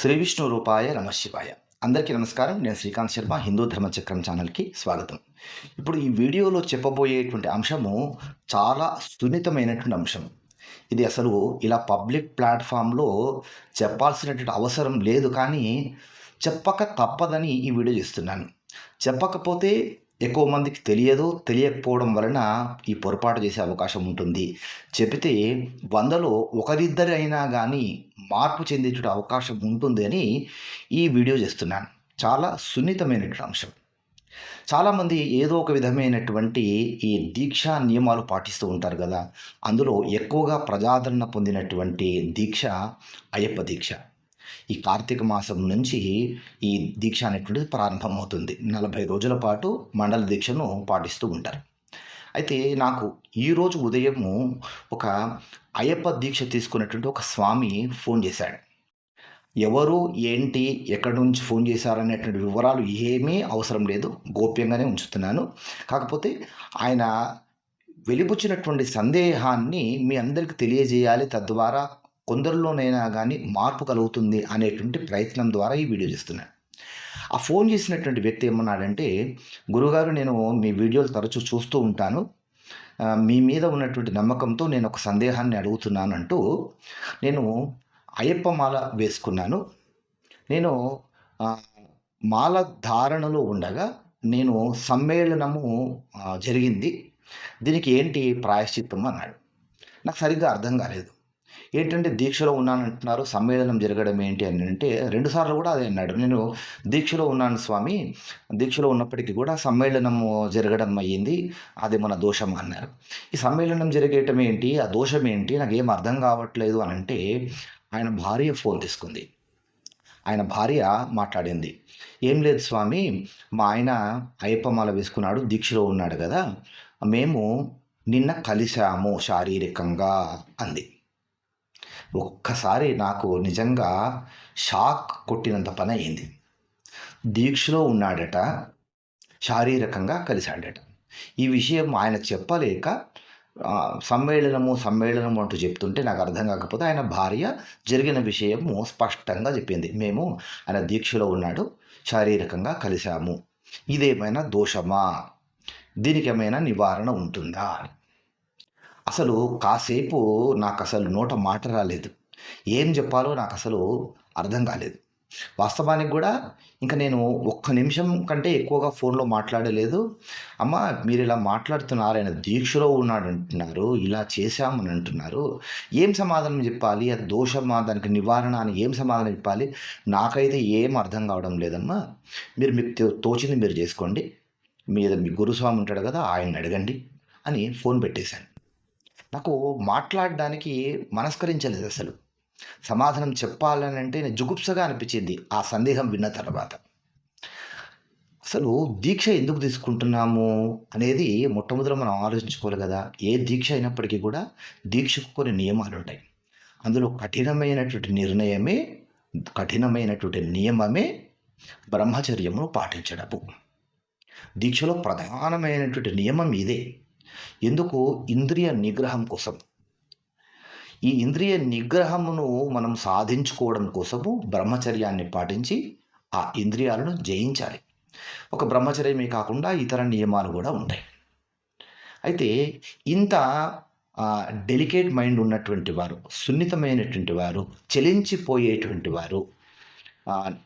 శ్రీ విష్ణు రూపాయ నమ శివాయ. అందరికీ నమస్కారం. నేను శ్రీకాంత్ శర్మ హిందూ ధర్మచక్రం ఛానల్కి స్వాగతం. ఇప్పుడు ఈ వీడియోలో చెప్పబోయేటువంటి అంశము చాలా సున్నితమైనటువంటి అంశం. ఇది అసలు ఇలా పబ్లిక్ ప్లాట్ఫామ్లో చెప్పాల్సినటువంటి అవసరం లేదు కానీ చెప్పక తప్పదని ఈ వీడియో చేస్తున్నాను. చెప్పకపోతే ఎక్కువ మందికి తెలియదు తెలియకపోవడం వలన ఈ పొరపాటు చేసే అవకాశం ఉంటుంది. చెబితే వందలో ఒకరిద్దరి అయినా కానీ మార్పు చెందేటువంటి అవకాశం ఉంటుంది అని ఈ వీడియో చేస్తున్నాను. చాలా సున్నితమైనటువంటి అంశం. చాలామంది ఏదో ఒక విధమైనటువంటి ఈ దీక్షా నియమాలు పాటిస్తూ ఉంటారు కదా అందులో ఎక్కువగా ప్రజాదరణ పొందినటువంటి దీక్ష అయ్యప్ప దీక్ష. ఈ కార్తీక మాసం నుంచి ఈ దీక్ష అనేటువంటిది ప్రారంభమవుతుంది. నలభై రోజుల పాటు మండల దీక్షను పాటిస్తూ ఉంటారు. అయితే నాకు ఈరోజు ఉదయము ఒక అయ్యప్ప దీక్ష తీసుకున్నటువంటి ఒక స్వామి ఫోన్ చేశాడు. ఎవరు ఏంటి ఎక్కడి నుంచి ఫోన్ చేశారనేటువంటి వివరాలు ఏమీ అవసరం లేదు. గోప్యంగానే ఉంచుతున్నాను. కాకపోతే ఆయన వెలిపుచ్చినటువంటి సందేహాన్ని మీ అందరికీ తెలియజేయాలి తద్వారా కొందరిలోనైనా కానీ మార్పు కలుగుతుంది అనేటువంటి ప్రయత్నం ద్వారా ఈ వీడియో చేస్తున్నాను ఆ ఫోన్ చేసినటువంటి వ్యక్తి ఏమన్నాడంటే గురుగారు నేను మీ వీడియోలు తరచూ చూస్తూ ఉంటాను. మీ మీద ఉన్నటువంటి నమ్మకంతో నేను ఒక సందేహాన్ని అడుగుతున్నాను అంటూ నేను అయ్యప్ప మాల వేసుకున్నాను. నేను మాల ధారణలో ఉండగా నేను సమ్మేళనము జరిగింది. దీనికి ఏంటి ప్రాయశ్చిత్తం అన్నాడు. నాకు సరిగ్గా అర్థం కాలేదు. ఏంటంటే దీక్షలో ఉన్నానంటున్నారు సమ్మేళనం జరగడం ఏంటి అని అంటే రెండుసార్లు కూడా అదే అన్నాడు. నేను దీక్షలో ఉన్నాను స్వామి దీక్షలో ఉన్నప్పటికీ కూడా సమ్మేళనము జరగడం అయ్యింది అది మన దోషం అన్నారు. ఈ సమ్మేళనం జరిగేయటం ఏంటి ఆ దోషం ఏంటి నాకు ఏం అర్థం కావట్లేదు అని అంటే ఆయన భార్య ఫోన్ తీసుకుంది. ఆయన భార్య మాట్లాడింది. ఏం లేదు స్వామి మా ఆయన అయ్యప్పమాల వేసుకున్నాడు దీక్షలో ఉన్నాడు కదా మేము నిన్న కలిశాము శారీరకంగా అంది. ఒక్కసారి నాకు నిజంగా షాక్ కొట్టినంత పని అయింది దీక్షలో ఉన్నాడట శారీరకంగా కలిశాడట. ఈ విషయం ఆయన చెప్పలేక సమ్మేళనము సమ్మేళనము అంటూ చెప్తుంటే నాకు అర్థం కాకపోతే ఆయన భార్య జరిగిన విషయము స్పష్టంగా చెప్పింది. మేము ఆయన దీక్షలో ఉన్నాడు శారీరకంగా కలిశాము. ఇదేమైనా దోషమా? దీనికి ఏమైనా నివారణ ఉంటుందా? అని అసలు కాసేపు నాకు అసలు నోట మాట రాలేదు. ఏం చెప్పాలో నాకు అసలు అర్థం కాలేదు. వాస్తవానికి కూడా ఇంకా నేను ఒక్క నిమిషం కంటే ఎక్కువగా ఫోన్లో మాట్లాడలేదు. అమ్మ మీరు ఇలా మాట్లాడుతున్నారు ఆయన దీక్షలో ఉన్నాడు అంటున్నారు ఇలా చేశామని అంటున్నారు. ఏం సమాధానం చెప్పాలి? అది దోషమా దానికి నివారణ అని ఏం సమాధానం చెప్పాలి? నాకైతే ఏం అర్థం కావడం లేదమ్మా. మీరు మీకు తోచింది మీరు చేసుకోండి. మీద మీ గురుస్వామి ఉంటాడు కదా ఆయన అడగండి అని ఫోన్ పెట్టేశాను. నాకు మాట్లాడడానికి మనస్కరించలేదు అసలు. సమాధానం చెప్పాలని అంటే నేను జుగుప్సగా అనిపించింది ఆ సందేహం విన్న తర్వాత. అసలు దీక్ష ఎందుకు తీసుకుంటున్నాము అనేది మొట్టమొదట మనం ఆలోచించుకోవాలి కదా. ఏ దీక్ష అయినప్పటికీ కూడా దీక్షకు కొన్ని నియమాలు ఉంటాయి. అందులో కఠినమైనటువంటి నిర్ణయమే కఠినమైనటువంటి నియమమే బ్రహ్మచర్యమును పాటించడము. దీక్షలో ప్రధానమైనటువంటి నియమం ఇదే. ఎందుకు ఇంద్రియ నిగ్రహం కోసం? ఈ ఇంద్రియ నిగ్రహమును మనం సాధించుకోవడం కోసము బ్రహ్మచర్యాన్ని పాటించి ఆ ఇంద్రియాలను జయించాలి. ఒక బ్రహ్మచర్యమే కాకుండా ఇతర నియమాలు కూడా ఉంటాయి. అయితే ఇంత డెలికేట్ మైండ్ ఉన్నటువంటి వారు సున్నితమైనటువంటి వారు చెలించిపోయేటువంటి వారు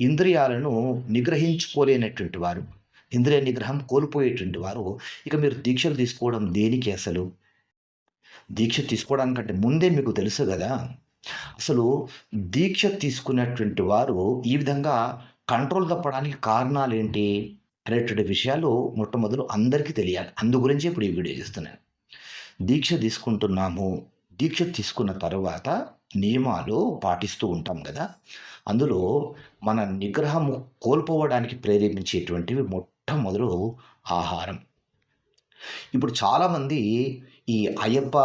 ఇంద్రియాలను నిగ్రహించుకోలేనటువంటి వారు ఇంద్రియ నిగ్రహం కోల్పోయేటువంటి వారు ఇక మీరు దీక్షలు తీసుకోవడం దేనికి అసలు? దీక్ష తీసుకోవడానికంటే ముందే మీకు తెలుసు కదా? అసలు దీక్ష తీసుకున్నటువంటి వారు ఈ విధంగా కంట్రోల్ తప్పడానికి కారణాలు ఏంటి అనేటువంటి విషయాలు మొట్టమొదలు అందరికీ తెలియాలి. అందు గురించి ఇప్పుడు ఈ వీడియో చేస్తున్నాను. దీక్ష తీసుకుంటున్నాము. దీక్ష తీసుకున్న తర్వాత నియమాలు పాటిస్తూ ఉంటాం కదా? అందులో మన నిగ్రహము కోల్పోవడానికి ప్రేరేపించేటువంటివి మొట్టమొదలు ఆహారం. ఇప్పుడు చాలామంది ఈ అయ్యప్ప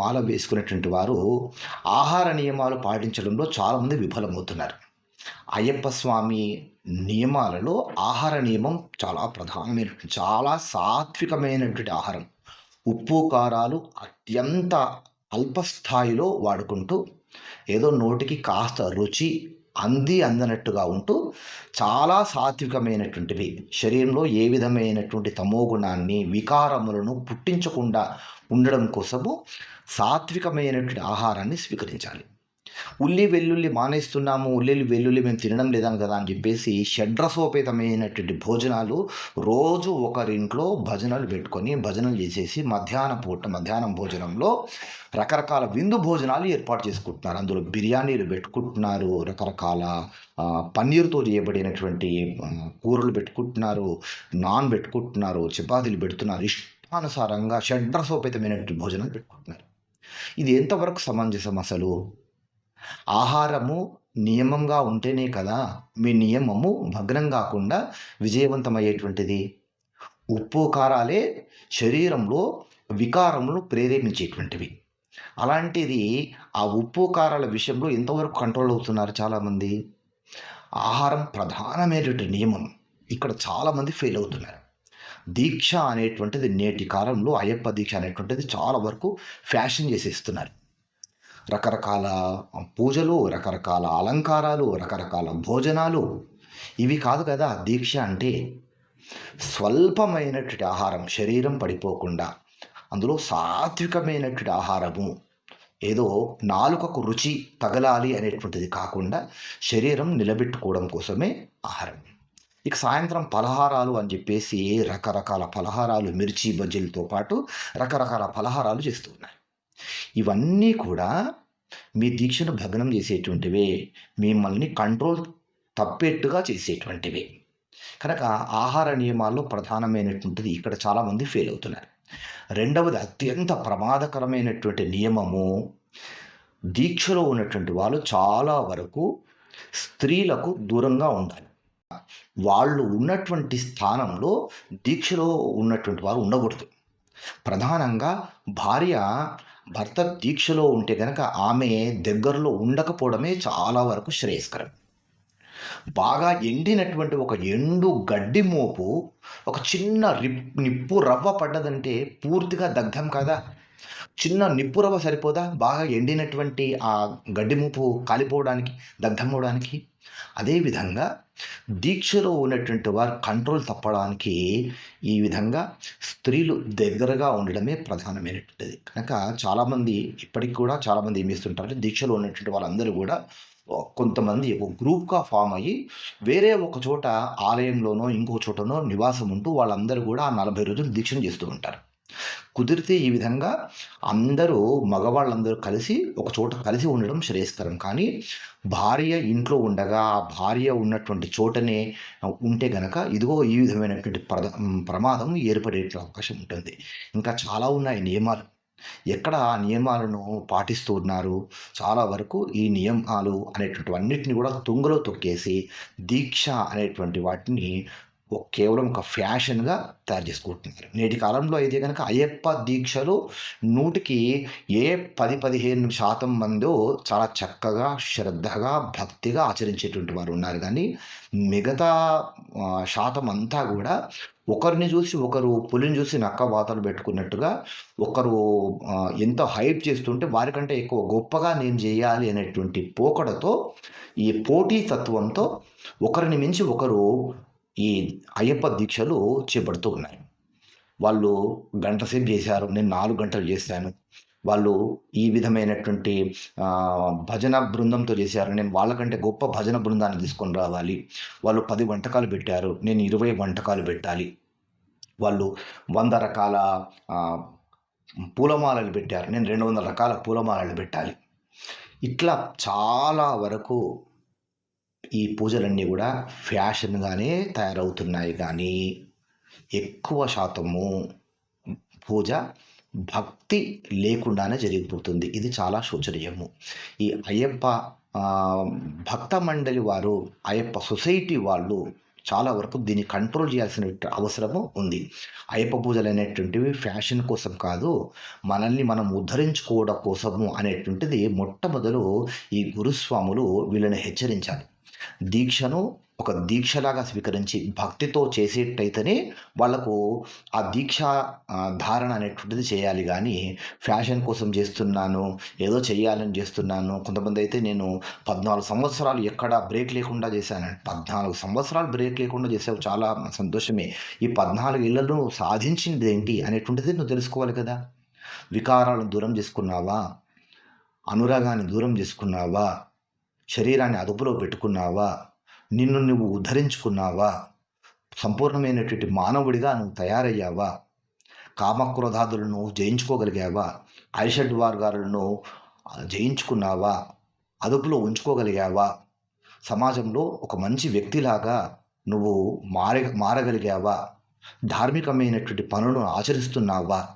మాల వేసుకునేటువంటి వారు ఆహార నియమాలు పాటించడంలో చాలామంది విఫలమవుతున్నారు. అయ్యప్ప స్వామి నియమాలలో ఆహార నియమం చాలా ప్రధానమైనటువంటి చాలా సాత్వికమైనటువంటి ఆహారం. ఉప్పు కారాలు అత్యంత అల్ప స్థాయిలో వాడుకుంటూ ఏదో నోటికి కాస్త రుచి అంది అందనట్టుగా ఉంటూ చాలా సాత్వికమైనటువంటివి శరీరంలో ఏ విధమైనటువంటి తమోగుణాన్ని వికారములను పుట్టించకుండా ఉండడం కోసము సాత్వికమైనటువంటి ఆహారాన్ని స్వీకరించాలి. ఉల్లి వెల్లుల్లి మానేస్తున్నాము ఉల్లి వెల్లుల్లి మేము తినడం లేదాం కదా అని చెప్పేసి షడ్రసోపేతమైనటువంటి భోజనాలు రోజు ఒకరింట్లో భజనలు పెట్టుకొని భజనలు చేసేసి మధ్యాహ్నం పూట మధ్యాహ్నం భోజనంలో రకరకాల విందు భోజనాలు ఏర్పాటు చేసుకుంటున్నారు. అందులో బిర్యానీలు పెట్టుకుంటున్నారు రకరకాల పన్నీర్తో చేయబడినటువంటి కూరలు పెట్టుకుంటున్నారు నాన్ పెట్టుకుంటున్నారు చపాతీలు పెడుతున్నారు. ఇష్టానుసారంగా షడ్రసోపేతమైనటువంటి భోజనం పెట్టుకుంటున్నారు. ఇది ఎంతవరకు సమంజసం అసలు? ఆహారము నియమంగా ఉంటేనే కదా మీ నియమము భగ్నం కాకుండా విజయవంతమయ్యేటువంటిది. ఉప్పు కారాలే శరీరంలో వికారములను ప్రేరేపించేటువంటివి. అలాంటిది ఆ ఉప్పు కారాల విషయంలో ఎంతవరకు కంట్రోల్ అవుతున్నారు చాలామంది? ఆహారం ప్రధానమైనటువంటి నియమం. ఇక్కడ చాలామంది ఫెయిల్ అవుతున్నారు. దీక్ష అనేటువంటిది నేటి కాలంలో అయ్యప్ప దీక్ష అనేటువంటిది చాలా వరకు ఫ్యాషన్ చేసేస్తున్నారు. రకరకాల పూజలు రకరకాల అలంకారాలు రకరకాల భోజనాలు. ఇవి కాదు కదా దీక్ష అంటే స్వల్పమైనటువంటి ఆహారం శరీరం పడిపోకుండా. అందులో సాత్వికమైనటువంటి ఆహారము. ఏదో నాలుకకు రుచి తగలాలి అనేటువంటిది కాకుండా శరీరం నిలబెట్టుకోవడం కోసమే ఆహారం. ఇక సాయంత్రం పలహారాలు అని చెప్పేసి రకరకాల పలహారాలు మిర్చి బజ్జీలతో పాటు రకరకాల పలహారాలు చేస్తూ ఉన్నారు. ఇవన్నీ కూడా మీ దీక్షను భగ్నం చేసేటువంటివే మిమ్మల్ని కంట్రోల్ తప్పేట్టుగా చేసేటువంటివి. కనుక ఆహార నియమాల్లో ప్రధానమైనటువంటిది ఇక్కడ చాలామంది ఫెయిల్ అవుతున్నారు. రెండవది అత్యంత ప్రమాదకరమైనటువంటి నియమము దీక్షలో ఉన్నటువంటి వాళ్ళు చాలా వరకు స్త్రీలకు దూరంగా ఉండాలి. వాళ్ళు ఉన్నటువంటి స్థానంలో దీక్షలో ఉన్నటువంటి వారు ఉండకూడదు. ప్రధానంగా భార్య భర్త దీక్షలో ఉంటే కనుక ఆమె దగ్గరలో ఉండకపోవడమే చాలా వరకు శ్రేయస్కరం. బాగా ఎండినటువంటి ఒక ఎండు గడ్డి మోపు ఒక చిన్న రిప్ నిప్పు రవ్వ పడ్డదంటే పూర్తిగా దగ్ధం కదా? చిన్న నిప్పు రవ్వ సరిపోదా? బాగా ఎండినటువంటి ఆ గడ్డి మోపు కాలిపోవడానికి దగ్ధమవడానికి అదేవిధంగా దీక్షలో ఉన్నటువంటి వారు కంట్రోల్ తప్పడానికి ఈ విధంగా స్త్రీలు దగ్గరగా ఉండడమే ప్రధానమైనటువంటిది. కనుక చాలామంది ఇప్పటికి కూడా చాలామంది ఏం చేస్తుంటారు దీక్షలో ఉన్నటువంటి వాళ్ళందరూ కూడా కొంతమంది ఒక గ్రూప్గా ఫామ్ అయ్యి వేరే ఒక చోట ఆలయంలోనో ఇంకో చోటనో నివాసం ఉంటూ వాళ్ళందరూ కూడా ఆ నలభై రోజులు దీక్షను చేస్తూ ఉంటారు. కుదిరితే ఈ విధంగా అందరూ మగవాళ్ళందరూ కలిసి ఒక చోట కలిసి ఉండడం శ్రేయస్కరం. కానీ భార్య ఇంట్లో ఉండగా ఆ భార్య ఉన్నటువంటి చోటనే ఉంటే గనక ఇదిగో ఈ విధమైనటువంటి ప్రద ప్రమాదం ఏర్పడే అవకాశం ఉంటుంది. ఇంకా చాలా ఉన్నాయి నియమాలు. ఎక్కడ ఆ నియమాలను పాటిస్తూ ఉన్నారు? చాలా వరకు ఈ నియమాలు అనేటువంటి అన్నిటిని కూడా తుంగలో తొక్కేసి దీక్ష అనేటువంటి వాటిని ఒక- కేవలం ఒక ఫ్యాషన్గా తయారు చేసుకుంటున్నారు. నేటి కాలంలో అయితే కనుక అయ్యప్ప దీక్షలు నూటికి ఏ పది పదిహేను శాతం మందో చాలా చక్కగా శ్రద్ధగా భక్తిగా ఆచరించేటువంటి వారు ఉన్నారు. కానీ మిగతా శాతం అంతా కూడా ఒకరిని చూసి ఒకరు పులిని చూసి నక్క వాతలు పెట్టుకున్నట్టుగా ఒకరు ఎంత హైప్ చేస్తుంటే వారికంటే ఎక్కువ గొప్పగా నేను చేయాలి అనేటువంటి పోకడతో ఈ పోటీ తత్వంతో ఒకరిని మించి ఒకరు ఈ అయ్యప్ప దీక్షలు చేపడుతూ ఉన్నాయి. వాళ్ళు గంట సేపు చేశారు నేను నాలుగు గంటలు చేశాను. వాళ్ళు ఈ విధమైనటువంటి భజన బృందంతో చేశారు. నేను వాళ్ళకంటే గొప్ప భజన బృందాన్ని తీసుకొని రావాలి. వాళ్ళు పది వంటకాలు పెట్టారు నేను ఇరవై వంటకాలు పెట్టాలి. వాళ్ళు వంద రకాల పూలమాలలు పెట్టారు నేను రెండు వందల రకాల పూలమాలలు పెట్టాలి. ఇట్లా చాలా వరకు ఈ పూజలన్నీ కూడా ఫ్యాషన్గానే తయారవుతున్నాయి కానీ ఎక్కువ శాతము పూజ భక్తి లేకుండానే జరిగిపోతుంది. ఇది చాలా శోచనీయము. ఈ అయ్యప్ప భక్త మండలి వారు అయ్యప్ప సొసైటీ వాళ్ళు చాలా వరకు దీన్ని కంట్రోల్ చేయాల్సిన అవసరము ఉంది. అయ్యప్ప పూజలు అనేటువంటివి ఫ్యాషన్ కోసం కాదు మనల్ని మనం ఉద్ధరించుకోవడం కోసము అనేటువంటిది మొట్టమొదలు ఈ గురుస్వాములు వీళ్ళని హెచ్చరించాలి దీక్షను ఒక దీక్షలాగా స్వీకరించి భక్తితో చేసేటైతేనే వాళ్ళకు ఆ దీక్ష ధారణ అనేటువంటిది చేయాలి. కానీ ఫ్యాషన్ కోసం చేస్తున్నాను ఏదో చేయాలని చేస్తున్నాను. కొంతమంది అయితే నేను పద్నాలుగు సంవత్సరాలు ఎక్కడ బ్రేక్ లేకుండా చేశాను. పద్నాలుగు సంవత్సరాలు బ్రేక్ లేకుండా చేసావు చాలా సంతోషమే. ఈ పద్నాలుగు ఏళ్ళలో సాధించింది ఏంటి అనేటువంటిది నువ్వు తెలుసుకోవాలి కదా. వికారాలను దూరం చేసుకున్నావా? అనురాగాన్ని దూరం చేసుకున్నావా? శరీరాన్ని అదుపులో పెట్టుకున్నావా? నిన్ను నువ్వు ఉద్ధరించుకున్నావా? సంపూర్ణమైనటువంటి మానవుడిగా నువ్వు తయారయ్యావా? కామక్రోధాదులను జయించుకోగలిగావా? ఐషడ్ వర్గాలను జయించుకున్నావా? అదుపులో ఉంచుకోగలిగావా? సమాజంలో ఒక మంచి వ్యక్తిలాగా నువ్వు మార మారగలిగావా? ధార్మికమైనటువంటి పనులను ఆచరిస్తున్నావా?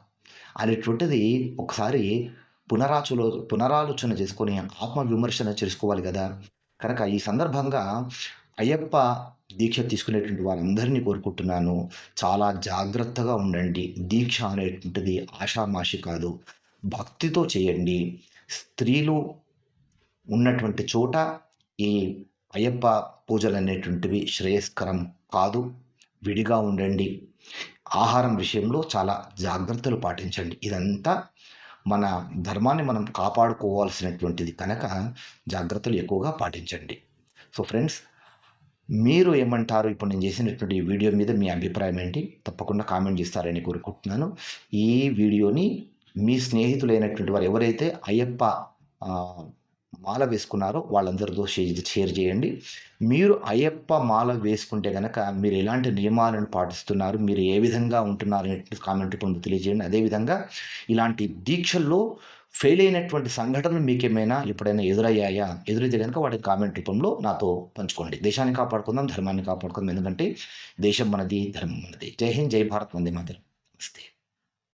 అనేటువంటిది ఒకసారి పునరాచులో పునరాలోచన చేసుకొని ఆత్మ విమర్శన చేసుకోవాలి కదా. కనుక ఈ సందర్భంగా అయ్యప్ప దీక్ష తీసుకునేటువంటి వారందరినీ కోరుకుంటున్నాను. చాలా జాగ్రత్తగా ఉండండి. దీక్ష అనేటువంటిది ఆషామాషి కాదు. భక్తితో చేయండి. స్త్రీలు ఉన్నటువంటి చోట ఈ అయ్యప్ప పూజలు అనేటువంటివి శ్రేయస్కరం కాదు. విడిగా ఉండండి. ఆహారం విషయంలో చాలా జాగ్రత్తలు పాటించండి. ఇదంతా మన ధర్మాన్ని మనం కాపాడుకోవాల్సినటువంటిది కనుక జాగ్రత్తలు ఎక్కువగా పాటించండి. సో ఫ్రెండ్స్ మీరు ఏమంటారు? ఇప్పుడు నేను చేసినటువంటి ఈ వీడియో మీద మీ అభిప్రాయం ఏంటి? తప్పకుండా కామెంట్ చేస్తారని కోరుకుంటున్నాను. ఈ వీడియోని మీ స్నేహితులైనటువంటి వారు ఎవరైతే అయ్యప్ప మాల వేసుకున్నారో వాళ్ళందరితో షేర్ షేర్ చేయండి. మీరు అయ్యప్ప మాల వేసుకుంటే కనుక మీరు ఎలాంటి నియమాలను పాటిస్తున్నారు? మీరు ఏ విధంగా ఉంటున్నారు? అనేటువంటి కామెంట్ రూపంలో తెలియజేయండి. అదేవిధంగా ఇలాంటి దీక్షల్లో ఫెయిల్ అయినటువంటి సంఘటనలు మీకేమైనా ఎప్పుడైనా ఎదురయ్యాయా? ఎదురైతే కనుక వాటి కామెంట్ రూపంలో నాతో పంచుకోండి. దేశాన్ని కాపాడుకుందాం ధర్మాన్ని కాపాడుకుందాం. ఎందుకంటే దేశం మనది ధర్మం మనది. జై హింద్ జై భారత్ వందే మాత్రం. నమస్తే.